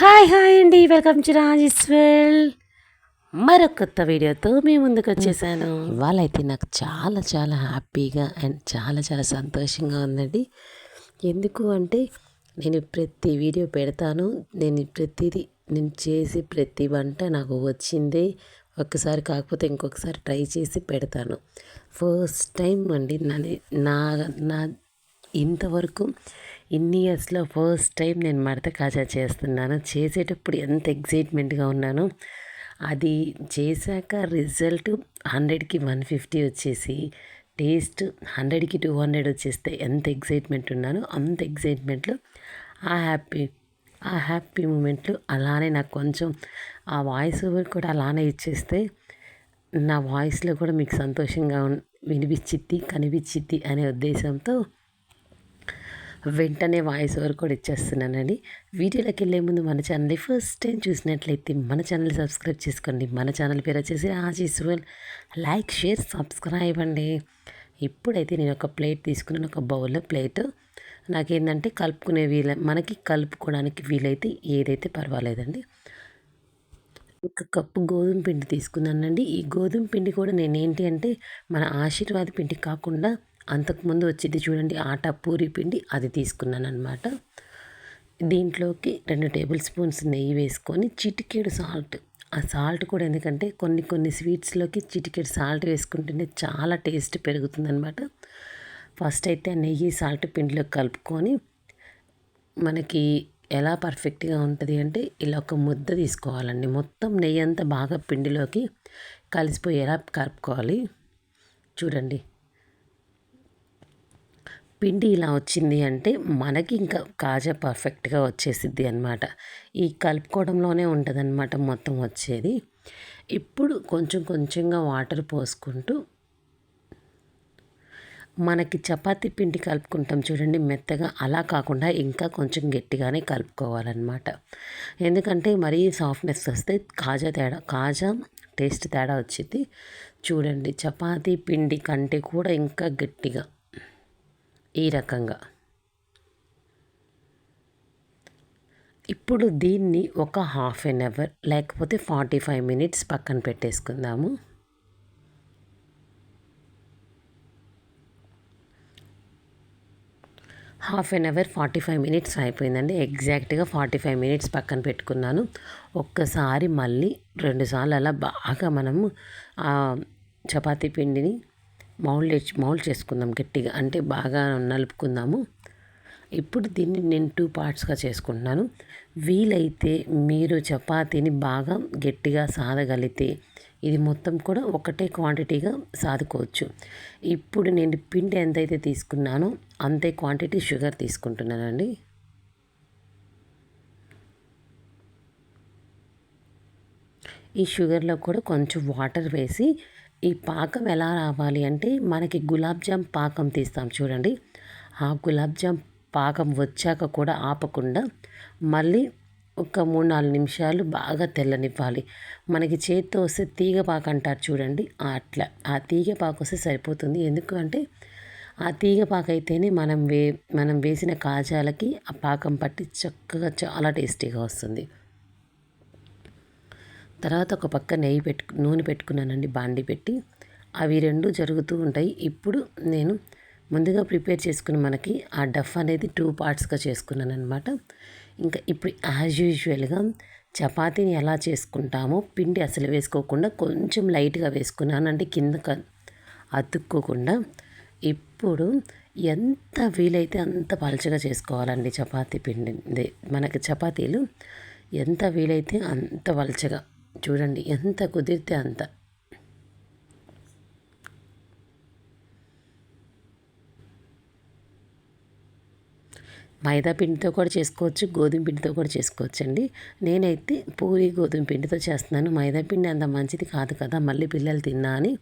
Hi hi అండి welcome to Rajeshwar మరొక కొత్త వీడియోతో మీ ముందుకు వచ్చేసాను. వాళ్ళైతే నాకు చాలా చాలా హ్యాపీగా అండ్ చాలా చాలా సంతోషంగా ఉందండి. ఎందుకు అంటే నేను ప్రతి వీడియో పెడతాను. నేను ప్రతిదీ నేను చేసి ప్రతి వంట నాకు వచ్చిందే. ఒక్కసారి కాకపోతే ఇంకొకసారి ట్రై చేసి పెడతాను. ఫస్ట్ టైం అండి నా నా నా ఇంతవరకు ఇన్ని ఇయర్స్లో ఫస్ట్ టైం నేను మడత కాజా చేస్తున్నాను. చేసేటప్పుడు ఎంత ఎగ్జైట్మెంట్గా ఉన్నాను అది చేశాక రిజల్ట్ హండ్రెడ్కి వన్ ఫిఫ్టీ వచ్చేసి టేస్ట్ హండ్రెడ్కి టూ హండ్రెడ్ వచ్చేస్తే ఎంత ఎగ్జైట్మెంట్ ఉన్నానో అంత ఎగ్జైట్మెంట్లో ఆ హ్యాపీ ఆ హ్యాపీ మూమెంట్లు అలానే నాకు కొంచెం ఆ వాయిస్ ఓవర్ కూడా అలానే ఇచ్చేస్తే నా వాయిస్లో కూడా మీకు సంతోషంగా వినిపించిద్ది కనిపించిద్ది అనే ఉద్దేశంతో వెంటనే వాయిస్ ఓవర్ కూడా ఇచ్చేస్తున్నానండి. వీడియోలోకి వెళ్ళే ముందు మన ఛానల్ని ఫస్ట్ టైం చూసినట్లయితే మన ఛానల్ సబ్స్క్రైబ్ చేసుకోండి. మన ఛానల్ పేరు వచ్చేసి ఆశీస్వల్ లైక్ షేర్ సబ్స్క్రైబ్ అండి. ఇప్పుడైతే నేను ఒక ప్లేట్ తీసుకున్నాను ఒక బౌల్లో ప్లేట్. నాకేంటంటే కలుపుకునే వీల మనకి కలుపుకోవడానికి వీలైతే ఏదైతే పర్వాలేదండి. ఒక కప్పు గోధుమ పిండి తీసుకున్నానండి. ఈ గోధుమ పిండి కూడా నేను ఏంటి అంటే మన ఆశీర్వాద పిండి కాకుండా అంతకుముందు వచ్చింది చూడండి ఆట పూరి పిండి అది తీసుకున్నాను అనమాట దీంట్లోకి రెండు టేబుల్ స్పూన్స్ నెయ్యి వేసుకొని చిటికేడు సాల్ట్. ఆ సాల్ట్ కూడా ఎందుకంటే కొన్ని కొన్ని స్వీట్స్లోకి చిటికేడు సాల్ట్ వేసుకుంటేనే చాలా టేస్ట్ పెరుగుతుందనమాట ఫస్ట్ అయితే నెయ్యి సాల్ట్ పిండిలో కలుపుకొని మనకి ఎలా పర్ఫెక్ట్గా ఉంటుంది అంటే ఇలా ఒక ముద్ద తీసుకోవాలండి. మొత్తం నెయ్యి అంతా బాగా పిండిలోకి కలిసిపోయేలా కలుపుకోవాలి. చూడండి. పిండి ఇలా వచ్చింది అంటే మనకి ఇంకా కాజా పర్ఫెక్ట్గా వచ్చేసిద్ది అనమాట ఈ కలుపుకోవడంలోనే ఉంటుందన్నమాట మొత్తం వచ్చేది. ఇప్పుడు కొంచెం కొంచెంగా వాటర్ పోసుకుంటూ మనకి చపాతి పిండి కలుపుకుంటాం చూడండి మెత్తగా. అలా కాకుండా ఇంకా కొంచెం గట్టిగానే కలుపుకోవాలన్నమాట. ఎందుకంటే మరీ సాఫ్ట్నెస్ వస్తే కాజా తేడా కాజా టేస్ట్ తేడా వచ్చింది చూడండి చపాతీ పిండి కంటే కూడా ఇంకా గట్టిగా. ఈ రకంగా. ఇప్పుడు దీన్ని ఒక హాఫ్ ఎన్ అవర్ లేకపోతే ఫార్టీ ఫైవ్ మినిట్స్ పక్కన పెట్టేసుకుందాము. Half an hour forty five minutes అయిపోయిందండి. ఎగ్జాక్ట్గా ఫార్టీ ఫైవ్ మినిట్స్ పక్కన పెట్టుకున్నాను. ఒక్కసారి మళ్ళీ రెండుసార్లు అలా బాగా మనము చపాతీ పిండిని మౌల్డ్ మౌల్డ్ చేసుకుందాం గట్టిగా. అంటే బాగా నలుపుకుందాము. ఇప్పుడు దీన్ని నేను టూ పార్ట్స్గా చేసుకుంటున్నాను. వీలైతే మీరు చపాతీని బాగా గట్టిగా సాదగలిగితే ఇది మొత్తం కూడా ఒకటే క్వాంటిటీగా సాదుకోవచ్చు. ఇప్పుడు నేను పిండి ఎంతైతే తీసుకున్నానో అంతే క్వాంటిటీ షుగర్ తీసుకుంటున్నానండి. ఈ షుగర్లో కూడా కొంచెం వాటర్ వేసి ఈ పాకం ఎలా రావాలి అంటే మనకి గులాబ్ జామ్ పాకం తీస్తాం చూడండి. ఆ గులాబ్ జామ్ పాకం వచ్చాక కూడా ఆపకుండా మళ్ళీ ఒక మూడు నాలుగు నిమిషాలు బాగా తెల్లనివ్వాలి. మనకి చేతితో వస్తే తీగ పాక అంటారు చూడండి. అట్లా ఆ తీగ పాక వస్తే సరిపోతుంది. ఎందుకు అంటే ఆ తీగ పాక అయితేనే మనం వే మనం వేసిన కాజాలకి ఆ పాకం పట్టి చక్కగా చాలా టేస్టీగా వస్తుంది. తర్వాత ఒక పక్క నెయ్యి పెట్టు నూనె పెట్టుకున్నానండి బాండి పెట్టి. అవి రెండు జరుగుతూ ఉంటాయి. ఇప్పుడు నేను ముందుగా ప్రిపేర్ చేసుకుని మనకి ఆ డఫ్ అనేది టూ పార్ట్స్గా చేసుకున్నాను అనమాట ఇంకా ఇప్పుడు యాజ్ యూజువల్గా చపాతీని ఎలా చేసుకుంటామో పిండి అసలు వేసుకోకుండా కొంచెం లైట్గా వేసుకున్నాను. అంటే కింద అతుక్కోకుండా ఇప్పుడు ఎంత వీలైతే అంత పలచగా చేసుకోవాలండి చపాతీ పిండి. మనకి చపాతీలు ఎంత వీలైతే అంత పలచగా చూడండి ఎంత కుదిరితే అంత. మైదా పిండితో కూడా చేసుకోవచ్చు గోధుమ పిండితో కూడా చేసుకోవచ్చు అండి నేనైతే పూరి గోధుమ పిండితో చేస్తున్నాను. మైదా పిండి అంత మంచిది కాదు కదా మళ్ళీ పిల్లలు తిన్నా అని.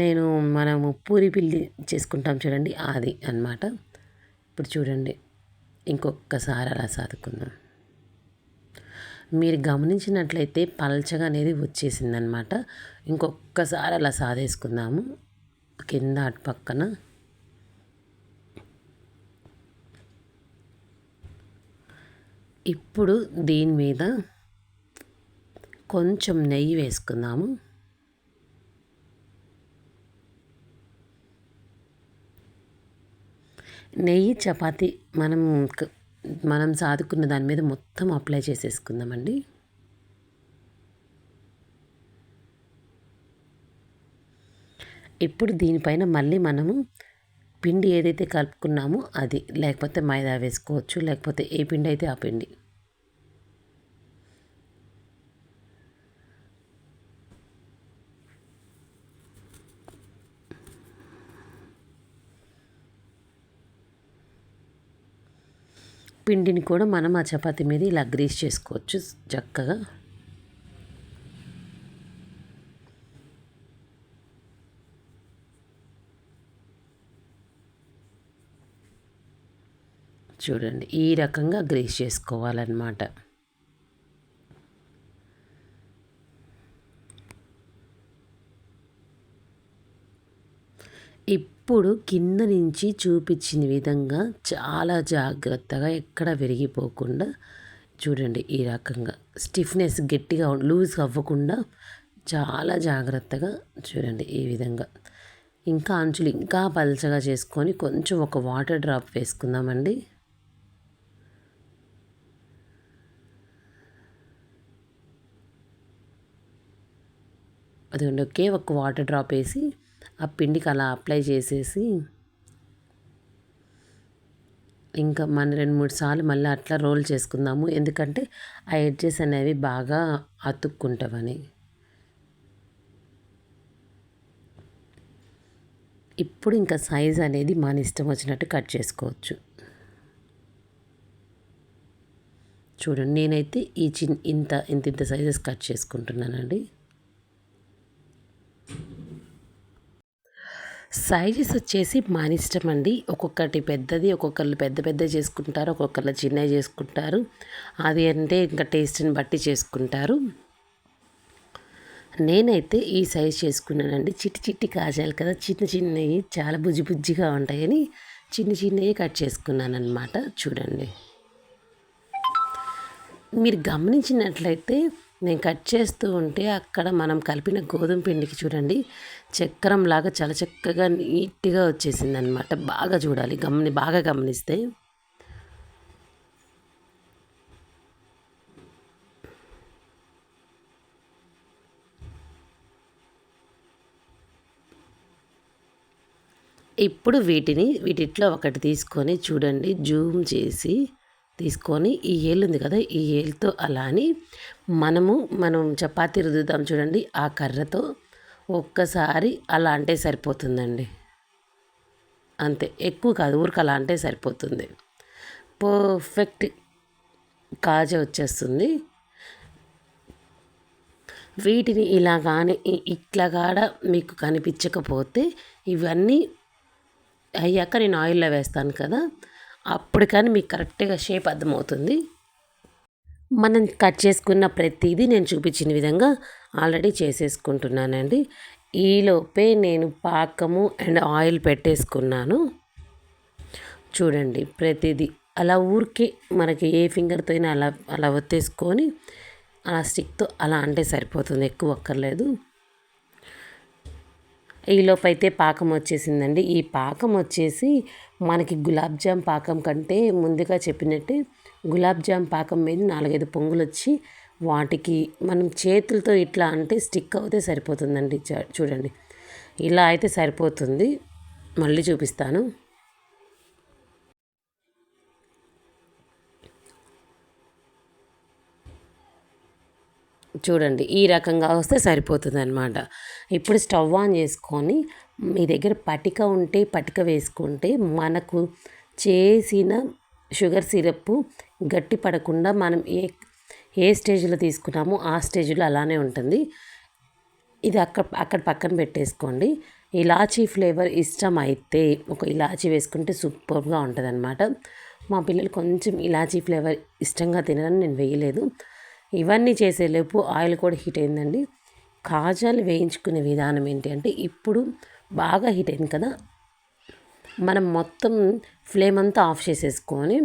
నేను మనము పూరి పిండి చేసుకుంటాం చూడండి అది అనమాట ఇప్పుడు చూడండి ఇంకొకసారి అలా సాదుకుందాం. మీరు గమనించినట్లయితే పల్చగా అనేది వచ్చేసిందనమాట ఇంకొకసారి అలా సాదేసుకుందాము కింద అటు పక్కన. ఇప్పుడు దీని మీద కొంచెం నెయ్యి వేసుకుందాము. నెయ్యి చపాతి మనం మనం సాదుకున్న దాని మీద మొత్తం అప్లై చేసేసుకుందామండి. ఇప్పుడు దీనిపైన మళ్ళీ మనము పిండి ఏదైతే కలుపుకున్నామో అది లేకపోతే మైదా వేసుకోవచ్చు లేకపోతే ఏ పిండి అయితే ఆ పిండి. పిండిని కూడా మనం ఆ చపాతీ మీద ఇలా గ్రీస్ చేసుకోవచ్చు చక్కగా. చూడండి ఈ రకంగా గ్రీస్ చేసుకోవాలన్నమాట. ఇప్పుడు కింద నుంచి చూపించిన విధంగా చాలా జాగ్రత్తగా ఎక్కడ విరిగిపోకుండా చూడండి ఈ రకంగా. స్టిఫ్నెస్ గట్టిగా లూజ్ అవ్వకుండా చాలా జాగ్రత్తగా చూడండి ఈ విధంగా. ఇంకా అంచులు ఇంకా పలచగా చేసుకొని కొంచెం ఒక వాటర్ డ్రాప్ వేసుకుందామండి. అదిగోండి ఒకే ఒక వాటర్ డ్రాప్ వేసి ఆ పిండికి అలా అప్లై చేసేసి ఇంకా మన రెండు మూడు సార్లు మళ్ళీ అట్లా రోల్ చేసుకుందాము. ఎందుకంటే ఆ ఎడ్జెస్ అనేవి బాగా అతుక్కుంటామని ఇప్పుడు ఇంకా సైజ్ అనేది మన ఇష్టం వచ్చినట్టు కట్ చేసుకోవచ్చు. చూడండి నేనైతే ఈ చిన్ ఇంత ఇంత ఇంత సైజెస్ కట్ చేసుకుంటున్నానండి. సైజెస్ వచ్చేసి మన ఇష్టం అండి ఒక్కొక్కటి పెద్దది ఒక్కొక్కరు పెద్ద పెద్ద చేసుకుంటారు ఒక్కొక్కరు చిన్నవి చేసుకుంటారు. అది అంటే ఇంకా టేస్ట్ని బట్టి చేసుకుంటారు. నేనైతే ఈ సైజ్ చేసుకున్నానండి. చిట్టి చిట్టి కాజాలు కదా చిన్న చిన్నవి చాలా బుజ్జి బుజ్జిగా ఉంటాయని చిన్న చిన్నవి కట్ చేసుకున్నాను అనమాట చూడండి. మీరు గమనించినట్లయితే నేను కట్ చేస్తూ ఉంటే అక్కడ మనం కలిపిన గోధుమ పిండికి చూడండి చక్రం లాగా చాలా చక్కగా నీట్గా వచ్చేసింది అనమాట బాగా చూడాలి గమని బాగా గమనిస్తే. ఇప్పుడు వీటిని వీటిట్లో ఒకటి తీసుకొని చూడండి జూమ్ చేసి తీసుకొని ఈ ఏలు ఉంది కదా ఈ ఏళ్ళతో అలా అని మనము మనం చపాతీ రుద్దుతాం చూడండి ఆ కర్రతో ఒక్కసారి అలా అంటే సరిపోతుందండి. అంతే ఎక్కువ కాదు ఊరికి అలా అంటే సరిపోతుంది. పర్ఫెక్ట్ కాజా వచ్చేస్తుంది. వీటిని ఇలా కానీ ఇట్లా కాడ మీకు కనిపించకపోతే ఇవన్నీ అయ్యాక నేను ఆయిల్లో వేస్తాను కదా అప్పుడు కానీ మీకు కరెక్ట్గా షేప్ అర్థమవుతుంది. మనం కట్ చేసుకున్న ప్రతిదీ నేను చూపించిన విధంగా ఆల్రెడీ చేసేసుకుంటున్నానండి. ఈలోపే నేను పాకము అండ్ ఆయిల్ పెట్టేసుకున్నాను. చూడండి ప్రతిదీ అలా ఊరికే మనకి ఏ ఫింగర్తో అయినా అలా అలా ఒత్తేసుకొని అలా స్టిక్తో అలా అంటే సరిపోతుంది ఎక్కువ అక్కర్లేదు ఈలోపు అయితే పాకం వచ్చేసిందండి. ఈ పాకం వచ్చేసి మనకి గులాబ్ జామ్ పాకం కంటే ముందుగా చెప్పినట్టే గులాబ్ జామ్ పాకం మీద నాలుగైదు పొంగులు వచ్చి వాటికి మనం చేతులతో ఇట్లా అంటే స్టిక్ అవుతే సరిపోతుందండి. చూడండి. ఇలా అయితే సరిపోతుంది. మళ్ళీ చూపిస్తాను. చూడండి ఈ రకంగా వస్తే సరిపోతుంది అనమాట ఇప్పుడు స్టవ్ ఆన్ చేసుకొని మీ దగ్గర పటిక ఉంటే పటిక వేసుకుంటే మనకు చేసిన షుగర్ సిరప్ గట్టి పడకుండా మనం ఏ ఏ స్టేజ్లో తీసుకున్నామో ఆ స్టేజ్లో అలానే ఉంటుంది. ఇది అక్కడ అక్కడ పక్కన పెట్టేసుకోండి. ఇలాచీ ఫ్లేవర్ ఇష్టం అయితే ఒక ఇలాచీ వేసుకుంటే సూపర్గా ఉంటుంది అనమాట మా పిల్లలు కొంచెం ఇలాచీ ఫ్లేవర్ ఇష్టంగా తినదని నేను వేయలేదు. ఇవన్నీ చేసేలోపు ఆయిల్ కూడా హీట్ అయిందండి. కాజాలు వేయించుకునే విధానం ఏంటి అంటే ఇప్పుడు బాగా హీట్ అయింది కదా. మనం మొత్తం ఫ్లేమ్ అంతా ఆఫ్ చేసేసుకొని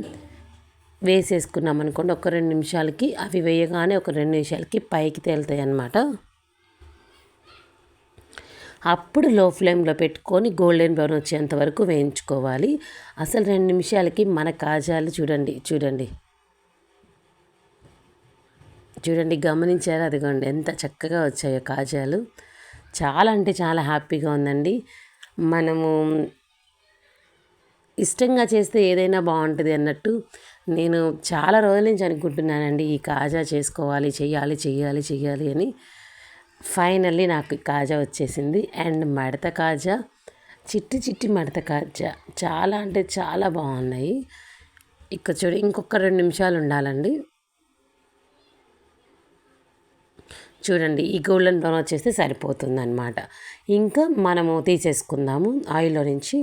వేసేసుకున్నాం అనుకోండి ఒక రెండు నిమిషాలకి అవి వేయగానే ఒక రెండు నిమిషాలకి పైకి తేలుతాయి అన్నమాట. అప్పుడు లో ఫ్లేమ్లో పెట్టుకొని గోల్డెన్ బ్రౌన్ వచ్చేంత వరకు వేయించుకోవాలి. అసలు రెండు నిమిషాలకి మన కాజాలు చూడండి చూడండి. చూడండి గమనించారు? అదిగోండి ఎంత చక్కగా వచ్చాయో కాజాలు. చాలా అంటే చాలా హ్యాపీగా ఉందండి. మనము ఇష్టంగా చేస్తే ఏదైనా బాగుంటుంది అన్నట్టు నేను చాలా రోజుల నుంచి అనుకుంటున్నానండి ఈ కాజా చేసుకోవాలి చెయ్యాలి చెయ్యాలి చెయ్యాలి అని. ఫైనల్లీ నాకు కాజా వచ్చేసింది. అండ్ మడత కాజా చిట్టి చిట్టి మడత కాజా చాలా అంటే చాలా బాగున్నాయి. ఇక్కడ చూడు ఇంకొక రెండు నిమిషాలు ఉండాలండి. చూడండి ఈ గోల్డెన్ బ్రౌన్ వచ్చేస్తే సరిపోతుంది అనమాట ఇంకా మనము తీసేసుకుందాము. ఆయిల్లో నుంచి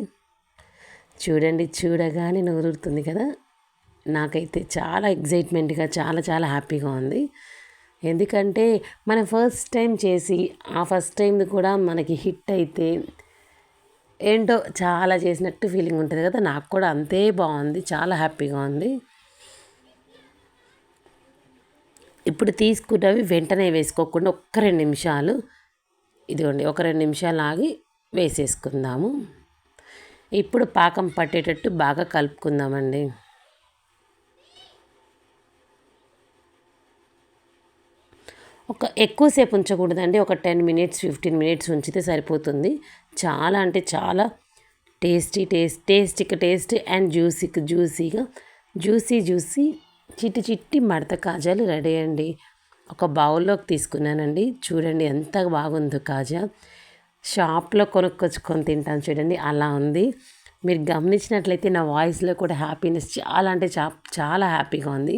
చూడండి చూడగానే నూరుతుంది కదా. నాకైతే చాలా ఎగ్జైట్మెంట్గా చాలా చాలా హ్యాపీగా ఉంది. ఎందుకంటే మనం ఫస్ట్ టైం చేసి ఆ ఫస్ట్ టైం కూడా మనకి హిట్ అయితే ఏంటో చాలా చేసినట్టు ఫీలింగ్ ఉంటుంది కదా. నాకు కూడా అంతే బాగుంది చాలా హ్యాపీగా ఉంది. ఇప్పుడు తీసుకున్నవి వెంటనే వేసుకోకుండా ఒక్క రెండు నిమిషాలు ఇదిగోండి ఒక రెండు నిమిషాలు ఆగి వేసేసుకుందాము. ఇప్పుడు పాకం పట్టేటట్టు బాగా కలుపుకుందామండి. ఒక ఎక్కువసేపు ఉంచకూడదండి ఒక టెన్ మినిట్స్ ఫిఫ్టీన్ మినిట్స్ ఉంచితే సరిపోతుంది. చాలా అంటే చాలా టేస్టీ టేస్ట్ టేస్టీకి టేస్టీ అండ్ జ్యూసీకి జ్యూసీగా జ్యూసీ జ్యూసీ చిట్టి చిట్టి మడత కాజాలు రెడీ అండి. ఒక బౌల్లోకి తీసుకున్నానండి. చూడండి ఎంత బాగుందో కాజా. షాప్లో కొనుక్కొచ్చుకొని తింటాను చూడండి అలా ఉంది. మీరు గమనించినట్లయితే నా వాయిస్లో కూడా హ్యాపీనెస్ చాలా అంటే చా చాలా హ్యాపీగా ఉంది.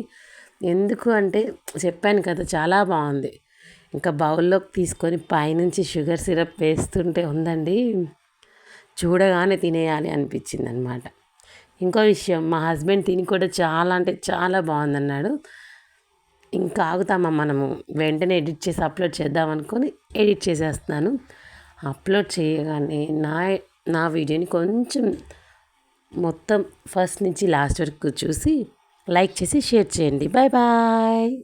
ఎందుకు అంటే చెప్పాను కదా చాలా బాగుంది. ఇంకా బౌల్లోకి తీసుకొని పైనుంచి షుగర్ సిరప్ వేస్తుంటే ఉందండి. చూడగానే తినేయాలి అనిపించింది అనమాట ఇంకో విషయం మా హస్బెండ్ తిని కూడా చాలా అంటే చాలా బాగుందన్నాడు. ఇంకా ఆగుతామా మనము? వెంటనే ఎడిట్ చేసి అప్లోడ్ చేద్దాం అనుకొని ఎడిట్ చేసేస్తున్నాను. అప్లోడ్ చేయగానే నా నా వీడియోని కొంచెం మొత్తం ఫస్ట్ నుంచి లాస్ట్ వరకు చూసి లైక్ చేసి షేర్ చేయండి. Bye bye.